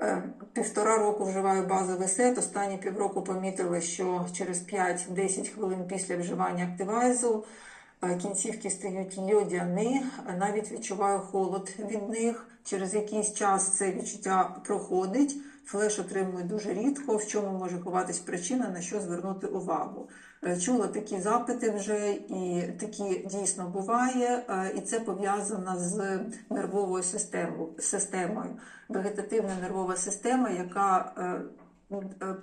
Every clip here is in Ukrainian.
Е, Півтора року вживаю базовий сет. Останні півроку помітили, що через 5-10 хвилин після вживання активайзу кінцівки стають льодяні, навіть відчуваю холод від них. Через якийсь час це відчуття проходить. Флеш отримую дуже рідко. В чому може ховатись причина, на що звернути увагу. Е, Чула такі запити вже, і такі дійсно буває, е, і це пов'язано з нервовою системою. Вегетативна нервова система, яка е,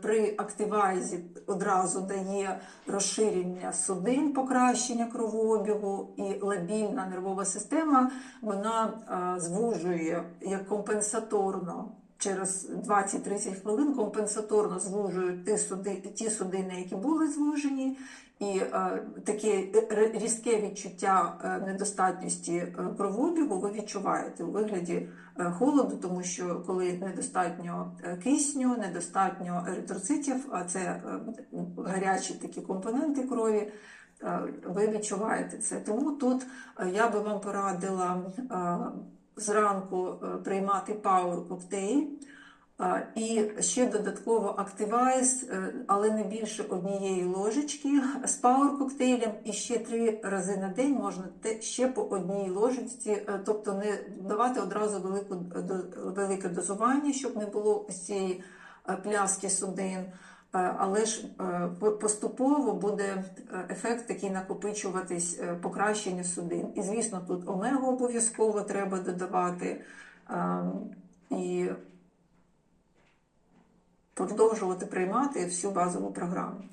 при активайзі одразу дає розширення судин, покращення кровообігу, і лабільна нервова система вона е, звужує як компенсаторно. Через 20-30 хвилин компенсаторно звужують ті, суди, ті судини, які були звужені, і е, таке різке відчуття е, недостатності е, кровообігу ви відчуваєте у вигляді е, холоду, тому що коли недостатньо кисню, недостатньо еритроцитів, а це гарячі такі компоненти крові. Ви відчуваєте це. Тому тут я би вам порадила зранку е, приймати Power коктейль. І ще додатково активайз, е, але не більше однієї ложечки з пауер коктейлем. І ще три рази на день можна ще по одній ложечці, е, тобто не давати одразу велику велике дозування, щоб не було цієї пляски судин. Е, Але ж е, поступово буде е, ефект такий накопичуватись покращення судин. І звісно, тут омегу обов'язково треба додавати. е, І продовжувати приймати всю базову програму.